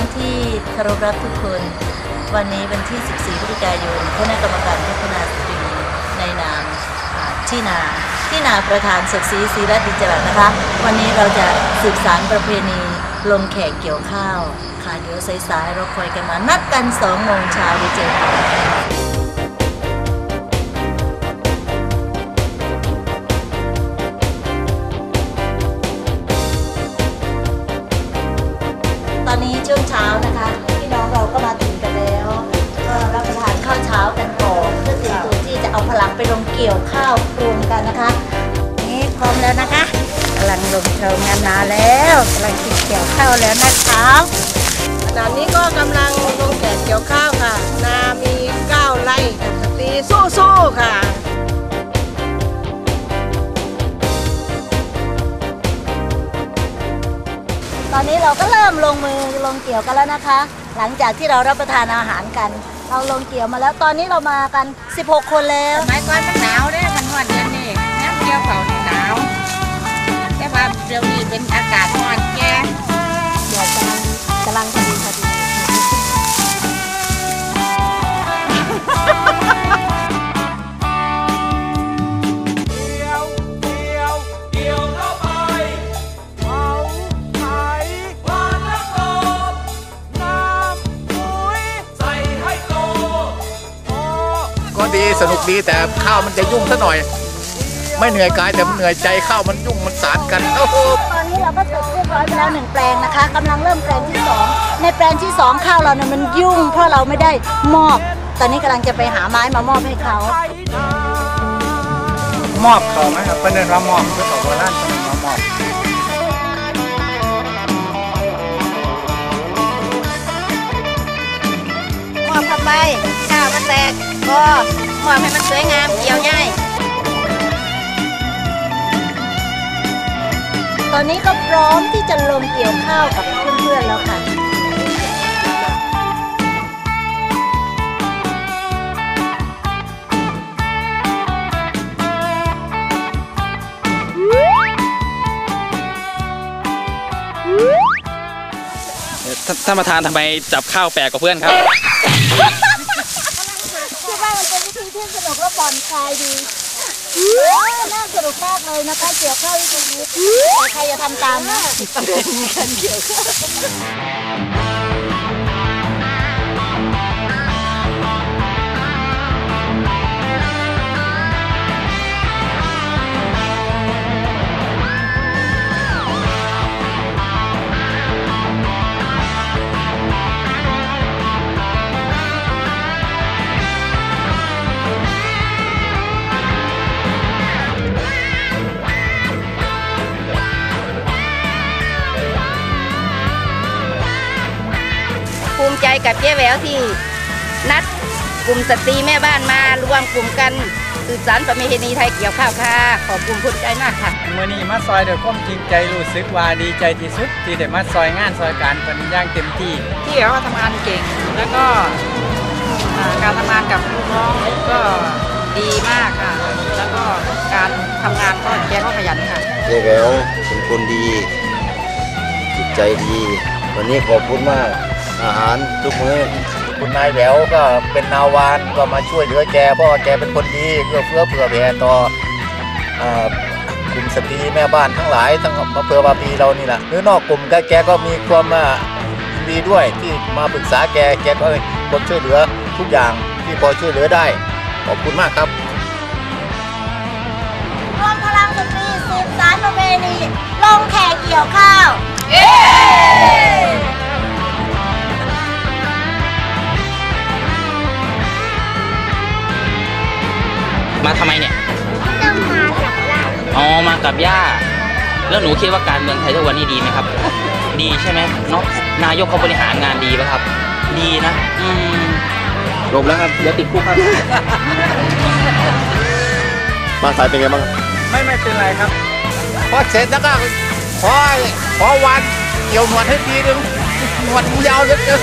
องที่เคารพรักทุกคน วันนี้วันที่ 14พฤศจิกายนคณะกรรมการพัฒนาสตรีในนามที่นาที่นาประธานสุขศรีศรีรัตน์ดิจรัตน์นะคะ วันนี้เราจะสืบสารประเพณีลงแขกเกี่ยวข้าว ค่ะเดี๋ยวสายๆเราคอยกันมานัดกัน2โมงเช้าดีเจอกั เกี่ยวข้าวปรุงกันนะคะ นี่พร้อมแล้วนะคะกำลังลงเชิงงานนาแล้วกำลังกินเกี่ยวข้าวแล้วนะคะขณะนี้ก็กำลังลงแขกเกี่ยวข้าวค่ะ นามีเก้าไร่ค่ะสตรีสู้ๆค่ะตอนนี้เราก็เริ่มลงมือลงเกี่ยวกันแล้วนะคะ หลังจากที่เรารับประทานอาหารกัน เราลงเกี่ยวมาแล้วตอนนี้เรามากัน 16 คนแล้วไม้ก้อนมันหนาวเด้มันหอนเดือนนี่น้ำเกี่ยวเขาหนาวแต่ว่าเดี๋ยวนี้เป็นอากาศร้อน ดีสนุกดีแต่ข้าวมันจะยุ่งซะหน่อย ไม่เหนื่อยกายแต่มันเหนื่อยใจข้าวมันยุ่งมันสารกันโอ้โหตอนนี้เราก็เสร็จเรียบร้อยไปแล้วหนึ่งแปลงนะคะกำลังเริ่มแปลงที่สองในแปลงที่สองข้าวเราเนี่ยมันยุ่ง เพราะเราไม่ได้มอบ ตอนนี้กำลังจะไปหาไม้มามอบให้เขามอบเขาไหมครับเพื่อนเดินว่ามอบเพื่อนของโบราณเพื่อนว่ามอบมอบเข้าไปข้าวมันแตก ก็มอบให้มันสวยงามเกี่ยวง่ายตอนนี้ก็พร้อมที่จะลงเกี่ยวข้าวกับเพื่อนๆแล้วค่ะท่านท่านประธานทำไมจับข้าวแปลกกว่าเพื่อนครับ คิดว่ามันเป็นวิธีที่ สนุกและผ่อนคลายดีน่าสนุกมากเลยนะคะเกี่ยวข้าวที่ตรงนี้แต่ใครจะทำตามนะประเด็นกันเกี่ยวข้าว ภูมิใจกับเจ๊แหววที่นัดกลุ่มสตรีแม่บ้านมารวมกลุ่มกันสืบสานประเพณีไทยเกี่ยวข้าวค่ะ ขอบคุณภูมิใจมากค่ะมื่อนี้มาซอยโดยความจริงใจรู้สึกว่าดีใจที่สุด ที่ได้มาซอยงานซอยการเป็นอย่างเต็มที่ ที่เขาทำงานเก่งแล้วก็อ่าการทำงานกับลูกน้องก็ดีมากค่ะ แล้วก็การทำงานก็แกก็ขยันค่ะเจ๊แหววเป็นคนดี จิตใจดี วันนี้ขอบคุณมาก อาหารทุกมื้อคุณนายแหววก็เป็นนาวานก็มาช่วยเหลือแกเพราะว่าแกเป็นคนดีเพื่อเพื่อเผื่อแผ่ต่ออกลุ่มสตรีแม่บ้านทั้งหลายทั้งอำเภอบาปีเรานี่แหละหรือนอกกลุ่มก็แกก็มีความอ่าดีด้วยที่มาปรึกษาแกแกก็ให้คนช่วยเหลือทุกอย่างที่พอช่วยเหลือได้ขอบคุณมากครับรวมพลังสตรีสืบสารประเพณีลงแขกเกี่ยวข้าว มาทำไมเนี่ยต้องมากับเราอ๋อมากับย่าแล้วหนูคิดว่าการเมืองไทยทุกวันนี้ดีไหมครับ ดีใช่ไหมเนาะนายกเขาบริหารงานดีป่ะครับ ดีนะอืมจบแล้วครับเดี๋ยวติดคุกครับ มาสายเป็นไงบ้างไม่ไม่เป็นไรครับพอเสร็จแล้วก็ขอขอวันเกี่ยวหนวดให้ทีนึงหนวดยาวเหลือเกิน